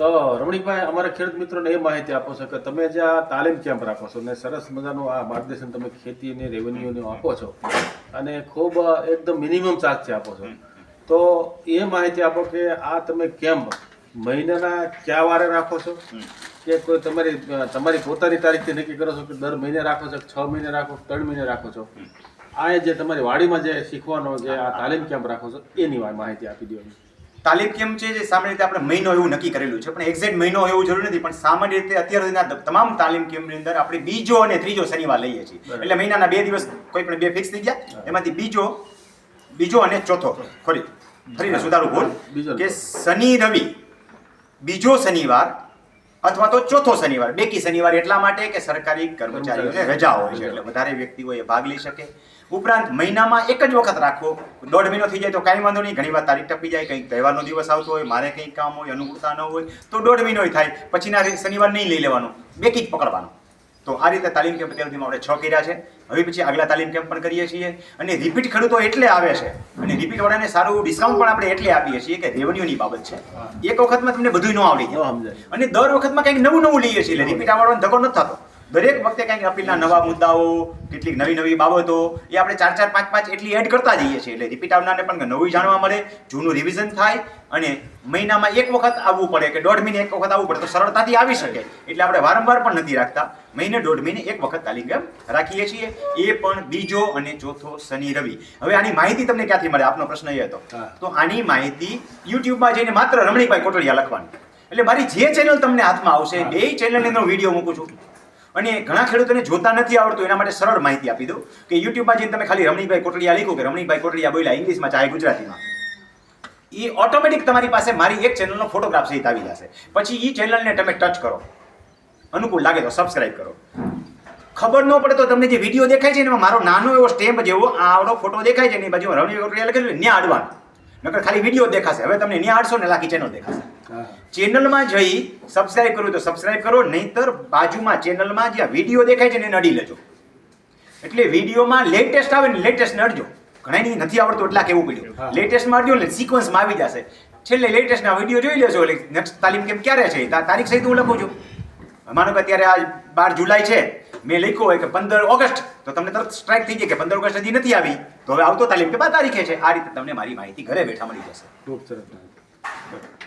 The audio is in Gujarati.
તો રમણીભાઈ અમારા ખેડૂત મિત્રોને એ માહિતી આપો છો કે તમે જે આ તાલીમ કેમ્પ રાખો છો ને સરસ મજાનું આ માર્ગદર્શન તમે ખેતી અને રેવન્યુનું આપો છો અને ખૂબ એકદમ મિનિમમ ચાર્જથી આપો છો. તો એ માહિતી આપો કે આ તમે કેમ્પ મહિનાના કયા વારે રાખો છો? કે કોઈ તમારી તમારી પોતાની તારીખથી નક્કી કરો છો કે દર મહિને રાખો છો છ મહિને રાખો ત્રણ મહિને રાખો છો? આ જે તમારી વાડીમાં જે શીખવાનો જે આ તાલીમ કેમ્પ રાખો છો, એની માહિતી આપી દો તાલીમ કેમ છે? જે સામાન્ય રીતે આપણે મહિનો એવું નક્કી કરેલું છે. પણ એક્ઝેક્ટ મહિનો એવું જરૂર નથી પણ સામાન્ય રીતે અત્યાર સુધીના તમામ તાલીમ કેમ્પની અંદર આપણે બીજો અને ત્રીજો શનિવાર લઈએ છીએ. એટલે મહિનાના બે દિવસ કોઈ પણ બે ફિક્સ થઈ ગયા. એમાંથી બીજો બીજો અને ચોથો. ખરી ફરીને સુધારું ભૂલ. કે શનિ રવિ બીજો શનિવાર અથવા તો ચોથો શનિવાર. બેકી શનિવાર એટલા માટે કે સરકારી કર્મચારીઓને રજા હોય છે. એટલે વધારે વ્યક્તિઓ એ ભાગ લઈ શકે. ઉપરાંત મહિનામાં એક જ વખત રાખવો દોઢ મહિનો થઈ જાય તો કાંઈ વાંધો નહીં. ઘણી વાર તારીખ ટપી જાય કંઈક તહેવારનો દિવસ આવતો હોય મારે કંઈક કામ હોય અનુકૂળતા ન હોય તો દોઢ મહિનો થાય. પછીના શનિવાર નહીં લઈ લેવાનો. બેકી જ પકડવાનો. તો આ રીતે તાલીમ કેમ્પ અત્યાર સુધીમાં આપણે છ કર્યા છે. હવે પછી આગલા તાલીમ કેમ્પ પણ કરીએ છીએ. અને રિપીટ ખેડૂતો એટલે આવે છે. અને રિપીટ વાળાને સારું ડિસ્કાઉન્ટ પણ આપણે એટલે આપીએ છીએ કે રેવન્યુની બાબત છે. એક વખતમાં તમને બધું ન આવડી જાય. અને દર વખતમાં કંઈક નવું નવું લઈએ છીએ. એટલે રિપીટ આવડવાનો ધક્કો નથી થતો. દરેક વખતે કંઈક અપીલના નવા મુદ્દાઓ કેટલીક નવી નવી બાબતો એ આપણે ચાર ચાર પાંચ પાંચ એટલી એડ કરતા જઈએ છીએ. એટલે રિપીટ આવનારને પણ નવું જાણવા મળે જૂનું રિવિઝન થાય અને મહિનામાં એક વખત આવવું પડે કે દોઢ મહિને એક વખત આવવું પડે તો સરળતાથી આવી શકે. એટલે આપણે વારંવાર પણ નથી રાખતા. મહિને દોઢ મહિને એક વખત તાલીમ રાખીએ છીએ? એ પણ બીજો અને ચોથો શનિ રવિ. હવે આની માહિતી તમને ક્યાંથી મળે? આપનો પ્રશ્ન એ હતો. તો આની માહિતી યુટ્યુબમાં જઈને માત્ર રમણીભાઈ કોટડિયા લખવાની. એટલે મારી જે ચેનલ તમને હાથમાં આવશે બે ચેનલની અંદર વીડિયો મૂકું છું. અને ઘણા ખેડૂતોને જોતા નથી આવડતું, એના માટે સરળ માહિતી આપી દઉં કે યુટ્યુબમાં જઈને તમે ખાલી રમણીકભાઈ કોટડિયા લખો કે રમણીકભાઈ કોટડિયા બોલ્યા ઇંગ્લિશમાં ચાહે ગુજરાતીમાં. એ ઓટોમેટિક તમારી પાસે મારી એક ચેનલનો ફોટોગ્રાફ સહિત આવી જશે. પછી એ ચેનલને તમે ટચ કરો. અનુકૂળ લાગે તો સબસ્ક્રાઇબ કરો. ખબર ન પડે તો તમને જે વીડિયો દેખાય છે એમાં મારો નાનો એવો સ્ટેમ્પ જેવો આવડો ફોટો દેખાય છે એની બાજુ રમણીભાઈ કોટડિયા લખેલું ન્યા આડવાનું. નકર ખાલી વીડિયો દેખાશે. હવે તમને ન્યા આડશો ને લાખી ચેનલ દેખાશે. ચેનલમાં જઈ સબસ્ક્રાઇબ કરવું તો સબસ્ક્રાઇબ કરો નહીંતર બાજુમાં ચેનલમાં જ્યાં વીડિયો દેખાય છે ને એને અડી લેજો. એટલે વિડીયોમાં લેટેસ્ટ આવે ને લેટેસ્ટ નડજો ઘણા ઘણા નથી આવડતું એટલા કેવું પડ્યું? લેટેસ્ટમાં અડજો એટલે સિક્વન્સમાં આવી જશે. છેલ્લે લેટેસ્ટના વીડિયો જોઈ લેજો એટલે નેક્સ્ટ તાલીમ કેમ ક્યારે છે? તારીખ સહિત હું લખું છું. માનો કે અત્યારે આ બાર જુલાઈ છે. મેં લખ્યું હોય કે પંદર ઓગસ્ટ. તો તમને તરત સ્ટ્રાઇક થઈ જાય કે પંદર ઓગસ્ટ હજી નથી આવી. તો હવે આવતો તાલીમ કે બાર તારીખે છે. આ રીતે તમને મારી માહિતી ઘરે બેઠા મળી જશે. ખૂબ સરસ.